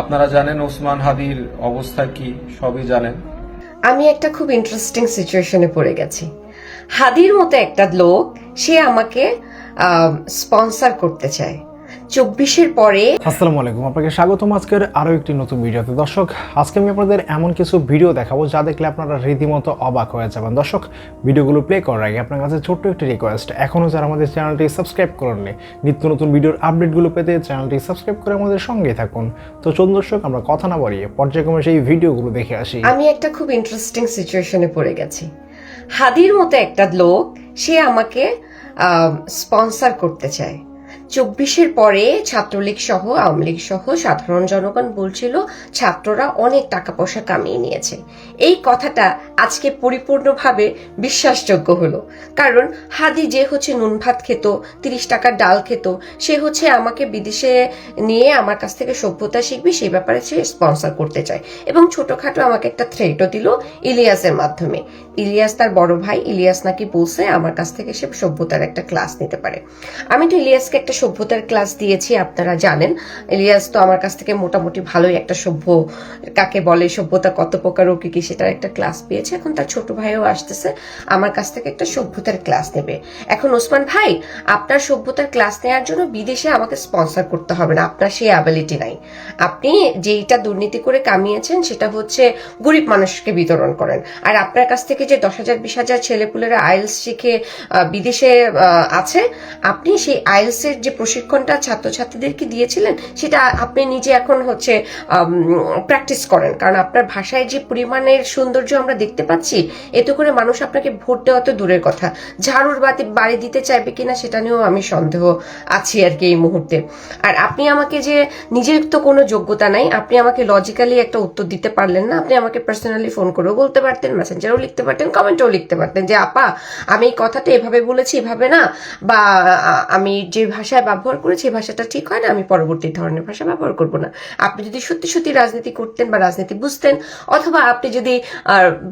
আপনারা জানেন ওসমান হাদির অবস্থা কি? সবই জানেন। আমি একটা খুব ইন্টারেস্টিং সিচুয়েশনে পড়ে গেছি। হাদির মতো একটা লোক, সে আমাকে স্পন্সর করতে চায়। চব্বিশের পরে আসসালামু আলাইকুম আপনাকে স্বাগতম আজকের আরও একটি নতুন ভিডিওতে। দর্শক আজকে আমি আপনাদের এমন কিছু ভিডিও দেখাবো যা দেখলে আপনারা রীতিমতো অবাক হয়ে যাবেন। দর্শক ভিডিওগুলো প্লে করার আগে আপনার কাছে ছোট্ট একটি রিকোয়েস্ট এখনও যারা আমাদের চ্যানেলটি সাবস্ক্রাইব করেননি নিত্য নতুন ভিডিওর আপডেটগুলো পেতে চ্যানেলটি সাবস্ক্রাইব করে আমাদের সঙ্গেই থাকুন। তো চলুন দর্শক আমরা কথা না বাড়িয়ে পর্যায়ক্রমে সেই ভিডিওগুলো দেখে আসি। আমি একটা খুব ইন্টারেস্টিং সিচুয়েশনে পড়ে গেছি। হাদির মতো একটা লোক সে আমাকে স্পন্সর করতে চায়। চব্বিশের পরে ছাত্রলীগ সহ, আওয়ামী লীগ সহ সাধারণ জনগণ বলছিল, ছাত্ররা অনেক টাকা পয়সা কামিয়ে নিয়েছে। এই কথাটা আজকে পরিপূর্ণভাবে বিশ্বাসযোগ্য হলো। কারণ হাদি যে হচ্ছে নুন ভাত খেত, তিরিশ টাকার ডাল খেত, সে হচ্ছে আমাকে বিদেশে নিয়ে আমার কাছ থেকে সভ্যতা শিখবে, সেই ব্যাপারে সে স্পন্সর করতে চায়। এবং ছোটখাটো আমাকে একটা থ্রেটও দিল ইলিয়াসের মাধ্যমে। ইলিয়াস তার বড় ভাই, ইলিয়াস নাকি বলছে, আমার কাছ থেকে সে সভ্যতার একটা ক্লাস নিতে পারে। আমি তো ইলিয়াসকে একটা সভ্যতার ক্লাস দিয়েছি, আপনারা জানেন। ইলিয়াস তো আমার কাছ থেকে মোটামুটি ভালোই একটা সভ্য, কাকে বলে সভ্যতা, কত প্রকার ও কি কি সেটার একটা ক্লাস পেয়েছে। এখন তার ছোট ভাইও আসতেছে, আমার কাছ থেকে একটা সভ্যতার ক্লাস নেবে। এখন ওসমান ভাই, আপনার সভ্যতার ক্লাস নেওয়ার জন্য বিদেশে আমাকে স্পন্সর করতে হবে না, আপনার সেই অ্যাবিলিটি নাই। আপনি যেইটা দুর্নীতি করে কামিয়েছেন, সেটা হচ্ছে গরিব মানুষকে বিতরণ করেন। আর আপনার কাছ থেকে যে দশ হাজার, বিশ হাজার ছেলেপুলেরা আইএলস শিখে বিদেশে আছে, আপনি সেই আইএলস এর যে প্রশিক্ষণটা ছাত্রছাত্রীদেরকে দিয়েছিলেন, সেটা আপনি নিজে এখন হচ্ছে প্র্যাকটিস করেন। কারণ আপনার ভাষায় যে পরিমাণের সৌন্দর্য আমরা দেখতে পাচ্ছি, এতে করে মানুষ আপনাকে ভোট দেওয়া তো দূরের কথা। ঝাড়ুর বাতি বাড়ি দিতে চাইবে কিনা সেটা নিয়েও আমি সন্দেহ আছি আর কি এই মুহূর্তে। আর আপনি আমাকে যে নিজের তো কোনো যোগ্যতা নাই, আপনি আমাকে লজিক্যালি একটা উত্তর দিতে পারলেন না, আপনি আমাকে পার্সোনালি ফোন করেও বলতে পারতেন মেসেঞ্জারও লিখতে পারতেন কমেন্টও লিখতে পারতেন যে, আপা, আমি এই কথাটা এভাবে বলেছি, এভাবে না, বা আমি যে ভাষায় ব্যবহার করেছি, এই ভাষাটা ঠিক হয় না, আমি পরবর্তী ধরনের ভাষা ব্যবহার করব না। আপনি যদি সত্যি সত্যি রাজনীতি করতেন বা রাজনীতি বুঝতেন, অথবা আপনি যদি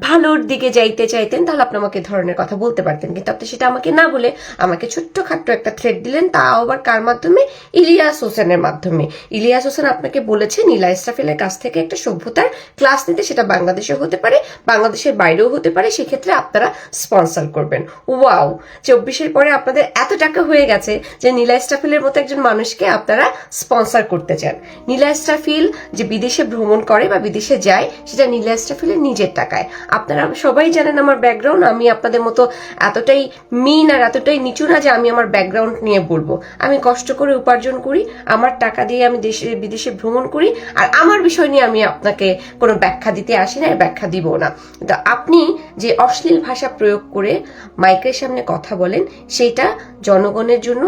ভালোর দিকে যাইতে চাইতেন, তাহলে আপনি আমাকে ধরনের কথা বলতে পারতেন। কিন্তু আপনি সেটা আমাকে না বলে আমাকে ছোট্ট খাট্ট একটা থ্রেড দিলেন তাও আবার কার মাধ্যমে? ইলিয়াস হোসেনের মাধ্যমে। ইলিয়াস হোসেন আপনাকে বলেছে নীলা ইসরাফিলের কাছ থেকে একটা সভ্যতার ক্লাস নিতে, সেটা বাংলাদেশে হতে পারে, বাংলাদেশের বাইরেও হতে পারে, সেক্ষেত্রে আপনারা স্পন্সর করবেন। ওয়াও চব্বিশের পরে আপনাদের এত টাকা হয়ে গেছে যে নীলা ইসরাফিলের মতো একজন মানুষকে আপনারা স্পন্সর করতে চান। নীলা ইসরাফিল যে বিদেশে ভ্রমণ করে বা বিদেশে যায়, সেটা নীলা ইসরাফিলের নিজের টাকায়। আপনারা সবাই জানেন আমার ব্যাকগ্রাউন্ড আমি আপনাদের মতো এতটাই মিন আর এতটাই নিচু না যে আমি আমার ব্যাকগ্রাউন্ড নিয়ে বলব। আমি কষ্ট করে উপার্জন করি, আমার টাকা দিয়ে আমি দেশে, বিদেশে ভ্রমণ করি, আর আমার বিষয় নিয়ে আমি আপনাকে কোনো ব্যাখ্যা দিতে আসি না, ব্যাখ্যা দিব না। কিন্তু আপনি যে অশ্লীল ভাষা প্রয়োগ করে মাইকের সামনে কথা বলেন, সেটা জনগণের জন্য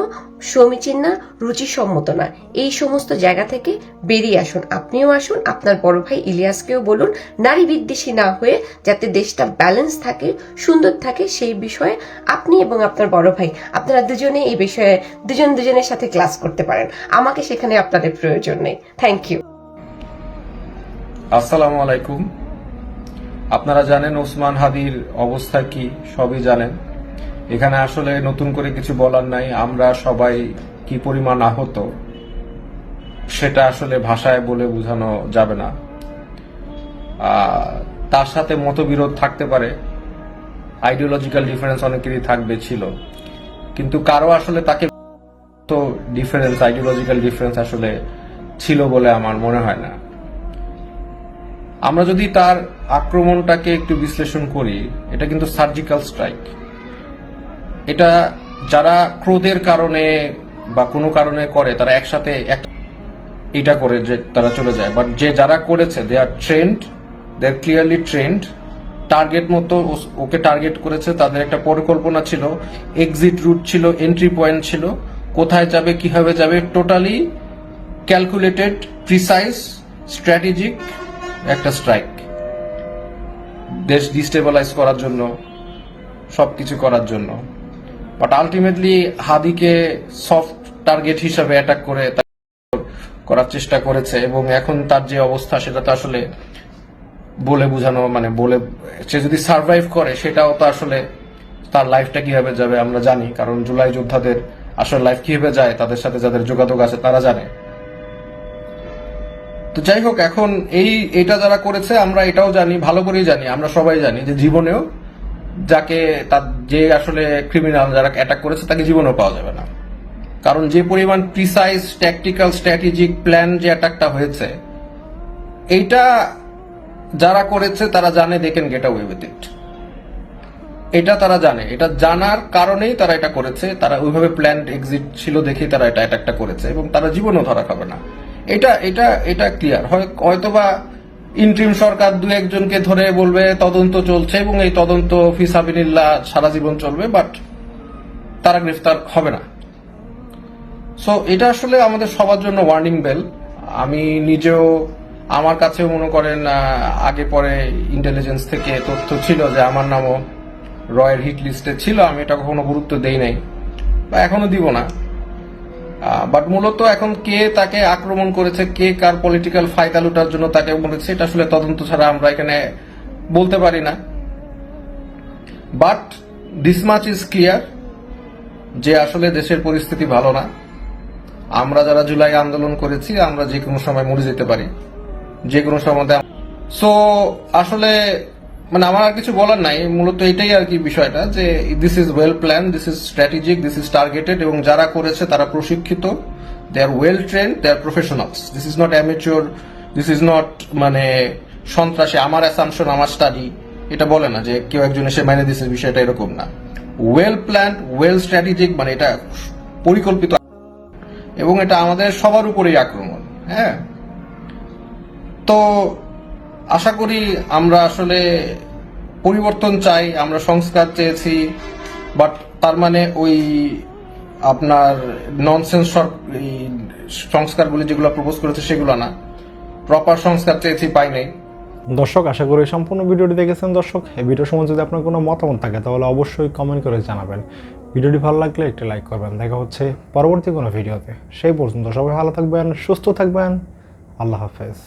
সমীচীন না, রুচিসম্মত না। এই সমস্ত জায়গা থেকে বেরিয়ে আসুন। আপনিও আসুন, আপনার বড় ভাই ইলিয়াসকেও বলুন, নারী বিদ্বেষী না হয়ে যাতে দেশটা ব্যালেন্স থাকে, সুন্দর থাকে, সেই বিষয়ে আপনি এবং আপনার বড় ভাই, আপনারা দুজনে এই বিষয়ে, দুজন দুজনের সাথে ক্লাস করতে পারেন। আমাকে সেখানে আপনাদের প্রয়োজন নেই। থ্যাংক ইউ আসসালামু আলাইকুম। আপনারা জানেন ওসমান হাদির অবস্থা কি? সবই জানেন। এখানে আসলে নতুন করে কিছু বলার নাই, আমরা সবাই কি পরিমাণ আহত, সেটা আসলে ভাষায় বলে বোঝানো যাবে না। তার সাথে মতবিরোধ থাকতে পারে আইডিওলজিক্যাল ডিফারেন্স অনেকেরই থাকবে, ছিল। কিন্তু কারও আসলে তাকে তো ডিফারেন্স আইডিওলজিক্যাল ডিফারেন্স আসলে ছিল বলে আমার মনে হয় না। আমরা যদি তার আক্রমণটাকে একটু বিশ্লেষণ করি, এটা কিন্তু সার্জিক্যাল স্ট্রাইক এটা যারা ক্রোধের কারণে বা কোনো কারণে করে, তারা একসাথে এক এটা করে যে তারা চলে যায়। বাট যে যারা করেছে they are trained they are clearly trained target মতো ওকে টার্গেট করেছে, তাদের একটা পরিকল্পনা ছিল এক্সিট রুট ছিল এন্ট্রি পয়েন্ট ছিল, কোথায় যাবে, কীভাবে যাবে টোটালি ক্যালকুলেটেড প্রিসাইজ স্ট্র্যাটেজিক একটা স্ট্রাইক দেশ ডিস্টেবলাইজ করার জন্য, সবকিছু করার জন্য। বাট আলটিমেটলি হাদিকে সফট টার্গেট হিসাবে অ্যাটাক করে করার চেষ্টা করেছে এবং এখন তার যে অবস্থা, সেটা তো আসলে বলে বোঝানো মানে বলে, সে যদি সার্ভাইভ করে, সেটাও তো আসলে তার লাইফটা কীভাবে যাবে আমরা জানি। কারণ জুলাই যোদ্ধাদের আসলে লাইফ কীভাবে যায়, তাদের সাথে যাদের যোগাযোগ আছে, তারা জানে। তো যাই হোক, এখন এই, এটা যারা করেছে, আমরা এটাও জানি, ভালো করেই জানি, আমরা সবাই জানি যে জীবনেও যাকে তার যে আসলে ক্রিমিনাল যারা অ্যাটাক করেছে তাকে জীবনেও পাওয়া যাবে না। কারণ যে পরিমাণ প্রিসাইজ ট্যাকটিক্যাল স্ট্র্যাটেজিক প্ল্যান যে অ্যাটাকটা হয়েছে, এইটা যারা করেছে তারা জানে they can get with it এটা তারা জানে। এটা জানার কারণেই তারা এটা করেছে। তারা ওইভাবে প্ল্যান এক্সিট ছিল দেখেই তারা এটা অ্যাটাকটা করেছে এবং তারা জীবনও ধরা খাবে না। এটা এটা এটা ক্লিয়ার হয়তোবা ইন্ট্রিম সরকার দু একজনকে ধরে বলবে তদন্ত চলছে এবং এই তদন্ত ফিসাবিনিল্লাহ সারা জীবন চলবে, বাট তারা গ্রেফতার হবে না। সো এটা আসলে আমাদের সবার জন্য ওয়ার্নিং বেল আমি নিজেও আমার কাছে মনে করেন আগে পরে ইন্টেলিজেন্স থেকে তথ্য ছিল যে আমার নামও রয়ের হিট লিস্টে ছিল, আমি এটা কখনো গুরুত্ব দেই নাই বা এখনও দিব না। বাট মূলত এখন কে তাকে আক্রমণ করেছে, কে কার পলিটিক্যাল ফায়দা লুটার জন্য তাকে বলেছে, এটা আসলে তদন্ত ছাড়া আমরা এখানে বলতে পারি না। But this much is clear যে আসলে দেশের পরিস্থিতি ভালো না। আমরা যারা জুলাই আন্দোলন করেছি, আমরা যে কোনো সময় মরে যেতে পারি। যে কোনো সময় সো আসলে মানে আমার আর কিছু বলার নাই, মূলত এটাই আর কি বিষয়টা যে this is well plan this is strategic this is targeted এবং যারা করেছে তারা প্রশিক্ষিত they are well trained they are professionals this is not amateur this is not মানে সন্ত্রাসী, আমার অ্যাসামশন আমার স্টাডি এটা বলে না যে কেউ একজন এসে মাইনে দিচ্ছে বিষয়টা এরকম না। ওয়েল প্ল্যান ওয়েল স্ট্র্যাটেজিক মানে এটা পরিকল্পিত এবং এটা আমাদের সবার উপরেই আক্রমণ হ্যাঁ? তো আশা করি আমরা আসলে পরিবর্তন চাই, আমরা সংস্কার চেয়েছি বাট তার মানে ওই আপনার ননসেন্স সংস্কারগুলি যেগুলো প্রপোজ করেছে সেগুলো না। প্রপার সংস্কার চেয়েছি, পাই নাই। দর্শক, আশা করি সম্পূর্ণ ভিডিওটি দেখেছেন দর্শক। এই ভিডিও সম্বন্ধে যদি আপনার কোনো মতামত থাকে, তাহলে অবশ্যই কমেন্ট করে জানাবেন। ভিডিওটি ভালো লাগলে একটি লাইক করবেন। দেখা হচ্ছে পরবর্তী কোনো ভিডিওতে। সেই পর্যন্ত সবাই ভালো থাকবেন, সুস্থ থাকবেন। আল্লাহ হাফেজ।